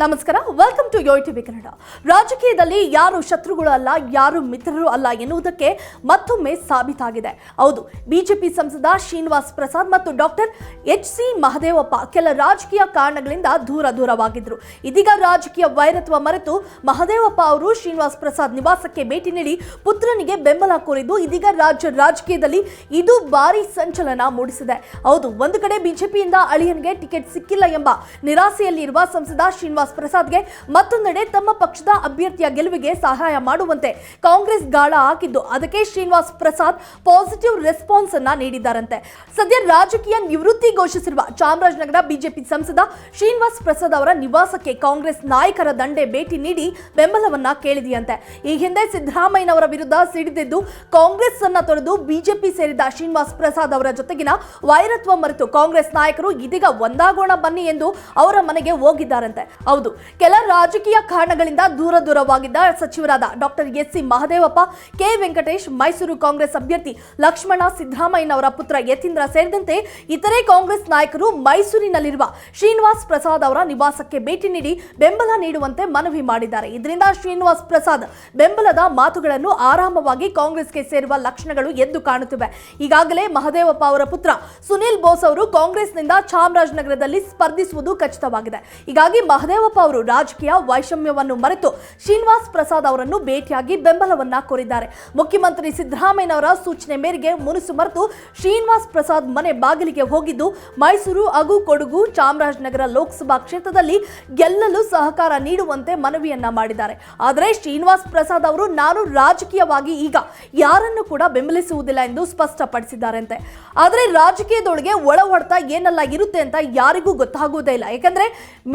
ನಮಸ್ಕಾರ welcome to yo TV Kannada ರಾಜಕೀಯದಲ್ಲಿ ಯಾರು ಶತ್ರುಗಳು ಅಲ್ಲ, ಯಾರು ಮಿತ್ರರು ಅಲ್ಲ ಎನ್ನುವುದಕ್ಕೆ ಮತ್ತೊಮ್ಮೆ ಸಾಬೀತಾಗಿದೆ. ಹೌದು ಬಿಜೆಪಿ ಸಂಸದ ಶ್ರೀನಿವಾಸ್ ಪ್ರಸಾದ್ ಮತ್ತು ಡಾಕ್ಟರ್ ಎಚ್ ಸಿ ಮಹದೇವಪ್ಪ ಕೆಲ ರಾಜಕೀಯ ಕಾರಣಗಳಿಂದ ದೂರ ದೂರವಾಗಿದ್ರು. ಇದೀಗ ರಾಜಕೀಯ ವೈರತ್ವ ಮರೆತು ಮಹದೇವಪ್ಪ ಅವರು ಶ್ರೀನಿವಾಸ್ ಪ್ರಸಾದ್ ನಿವಾಸಕ್ಕೆ ಭೇಟಿ ನೀಡಿ ಪುತ್ರನಿಗೆ ಬೆಂಬಲ ಕೋರಿದ್ದು, ಇದೀಗ ರಾಜ್ಯ ರಾಜಕೀಯದಲ್ಲಿ ಇದು ಭಾರಿ ಸಂಚಲನ ಮೂಡಿಸಿದೆ. ಹೌದು, ಒಂದು ಕಡೆ ಬಿಜೆಪಿಯಿಂದ ಅಳಿಯನ್ಗೆ ಟಿಕೆಟ್ ಸಿಕ್ಕಿಲ್ಲ ಎಂಬ ನಿರಾಸೆಯಲ್ಲಿರುವ ಸಂಸದ ಶ್ರೀನಿವಾಸ್ ಪ್ರಸಾದ್ಗೆ ಮತ್ತೊಂದೆಡೆ ತಮ್ಮ ಪಕ್ಷದ ಅಭ್ಯರ್ಥಿಯ ಗೆಲುವಿಗೆ ಸಹಾಯ ಮಾಡುವಂತೆ ಕಾಂಗ್ರೆಸ್ ಗಾಳ ಹಾಕಿದ್ದು. ಅದಕ್ಕೆ ಶ್ರೀನಿವಾಸ್ ಪ್ರಸಾದ್ ಪಾಸಿಟಿವ್ ರೆಸ್ಪಾನ್ಸ್ ಅನ್ನ ನೀಡಿದ್ದಾರಂತೆ. ಸದ್ಯ ರಾಜಕೀಯ ನಿವೃತ್ತಿ ಘೋಷಿಸಿರುವ ಚಾಮರಾಜನಗರ ಬಿಜೆಪಿ ಸಂಸದ ಶ್ರೀನಿವಾಸ್ ಪ್ರಸಾದ್ ಅವರ ನಿವಾಸಕ್ಕೆ ಕಾಂಗ್ರೆಸ್ ನಾಯಕರ ದಂಡೆ ಭೇಟಿ ನೀಡಿ ಬೆಂಬಲವನ್ನ ಕೇಳಿದೆಯಂತೆ. ಈ ಹಿಂದೆ ಸಿದ್ದರಾಮಯ್ಯನವರ ವಿರುದ್ಧ ಸಿಡಿದಿದ್ದು ಕಾಂಗ್ರೆಸ್ ಅನ್ನ ತೊರೆದು ಬಿಜೆಪಿ ಸೇರಿದ ಶ್ರೀನಿವಾಸ್ ಪ್ರಸಾದ್ ಅವರ ಜೊತೆಗಿನ ವೈರತ್ವ ಮರೆತು ಕಾಂಗ್ರೆಸ್ ನಾಯಕರು ಇದೀಗ ಒಂದಾಗೋಣ ಬನ್ನಿ ಎಂದು ಅವರ ಮನೆಗೆ ಹೋಗಿದ್ದಾರಂತೆ. ಹೌದು. ಕೆಲ ರಾಜಕೀಯ ಕಾರಣಗಳಿಂದ ದೂರ ದೂರವಾಗಿದ್ದ ಸಚಿವರಾದ doctor S C Mahadevappa, K Venkatesh, Mysuru Congress ಅಭ್ಯರ್ಥಿ ಲಕ್ಷ್ಮಣ ಸಿದ್ದರಾಮಯ್ಯನವರ ಪುತ್ರ ಯತೀಂದ್ರ ಸೇರಿದಂತೆ ಇತರೆ ಕಾಂಗ್ರೆಸ್ ನಾಯಕರು ಮೈಸೂರಿನಲ್ಲಿರುವ ಶ್ರೀನಿವಾಸ್ ಪ್ರಸಾದ್ ಅವರ ನಿವಾಸಕ್ಕೆ ಭೇಟಿ ನೀಡಿ ಬೆಂಬಲ ನೀಡುವಂತೆ ಮನವಿ ಮಾಡಿದ್ದಾರೆ. ಇದರಿಂದ ಶ್ರೀನಿವಾಸ್ ಪ್ರಸಾದ್ ಬೆಂಬಲದ ಮಾತುಗಳನ್ನು ಆರಾಮವಾಗಿ ಕಾಂಗ್ರೆಸ್ಗೆ ಸೇರುವ ಲಕ್ಷಣಗಳು ಎದ್ದು ಕಾಣುತ್ತಿವೆ. ಈಗಾಗಲೇ ಮಹದೇವಪ್ಪ ಅವರ ಪುತ್ರ ಸುನಿಲ್ ಬೋಸ್ ಅವರು ಕಾಂಗ್ರೆಸ್ನಿಂದ ಚಾಮರಾಜನಗರದಲ್ಲಿ ಸ್ಪರ್ಧಿಸುವುದು ಖಚಿತವಾಗಿದೆ. ಹೀಗಾಗಿ ಮಹದೇವಪ್ಪ ಅವರು ರಾಜಕೀಯ ವೈಷಮ್ಯವನ್ನು ಮರೆತು ಶ್ರೀನಿವಾಸ್ ಪ್ರಸಾದ್ ಅವರನ್ನು ಭೇಟಿಯಾಗಿ ಬೆಂಬಲವನ್ನ ಕೋರಿದ್ದಾರೆ. ಮುಖ್ಯಮಂತ್ರಿ ಸಿದ್ದರಾಮಯ್ಯನವರ ಸೂಚನೆ ಮೇರೆಗೆ ಮುನಿಸು ಮರೆತು ಶ್ರೀನಿವಾಸ್ ಪ್ರಸಾದ್ ಮನೆ ಬಾಗಿಲಿಗೆ ಹೋಗಿದ್ದು, ಮೈಸೂರು ಹಾಗೂ ಕೊಡಗು, ಚಾಮರಾಜನಗರ ಲೋಕಸಭಾ ಕ್ಷೇತ್ರದಲ್ಲಿ ಗೆಲ್ಲಲು ಸಹಕಾರ ನೀಡುವಂತೆ ಮನವಿಯನ್ನ ಮಾಡಿದ್ದಾರೆ. ಆದರೆ ಶ್ರೀನಿವಾಸ್ ಪ್ರಸಾದ್ ಅವರು ನಾನು ರಾಜಕೀಯವಾಗಿ ಈಗ ಯಾರನ್ನು ಕೂಡ ಬೆಂಬಲಿಸುವುದಿಲ್ಲ ಎಂದು ಸ್ಪಷ್ಟಪಡಿಸಿದ್ದಾರಂತೆ. ಆದರೆ ರಾಜಕೀಯದೊಳಗೆ ಒಳ ಹೊಡೆತ ಏನೆಲ್ಲ ಇರುತ್ತೆ ಅಂತ ಯಾರಿಗೂ ಗೊತ್ತಾಗುವುದೇ ಇಲ್ಲ. ಯಾಕಂದ್ರೆ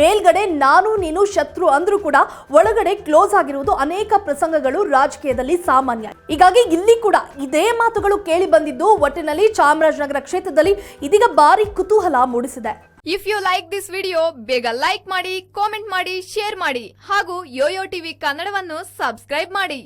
ಮೇಲ್ಗಡೆ ನಾನು ನೀನು ಶತ್ರು ಅಂದ್ರೂ ಕೂಡ ಒಳಗಡೆ ಕ್ಲೋಸ್ ಆಗಿರುವುದು ಅನೇಕ ಪ್ರಸಂಗಗಳು ರಾಜಕೀಯದಲ್ಲಿ ಸಾಮಾನ್ಯ. ಹೀಗಾಗಿ ಇಲ್ಲಿ ಕೂಡ ಇದೇ ಮಾತುಗಳು ಕೇಳಿ ಬಂದಿದ್ದು ಒಟ್ಟಿನಲ್ಲಿ ಚಾಮರಾಜನಗರ ಕ್ಷೇತ್ರದಲ್ಲಿ ಇದೀಗ ಭಾರಿ ಕುತೂಹಲ ಮೂಡಿಸಿದೆ. If you like this video ಬೇಗ ಲೈಕ್ ಮಾಡಿ ಕಾಮೆಂಟ್ ಮಾಡಿ ಶೇರ್ ಮಾಡಿ ಹಾಗೂ ಯೋಯೋ ಟಿವಿ ಕನ್ನಡವನ್ನು ಸಬ್ಸ್ಕ್ರೈಬ್ ಮಾಡಿ.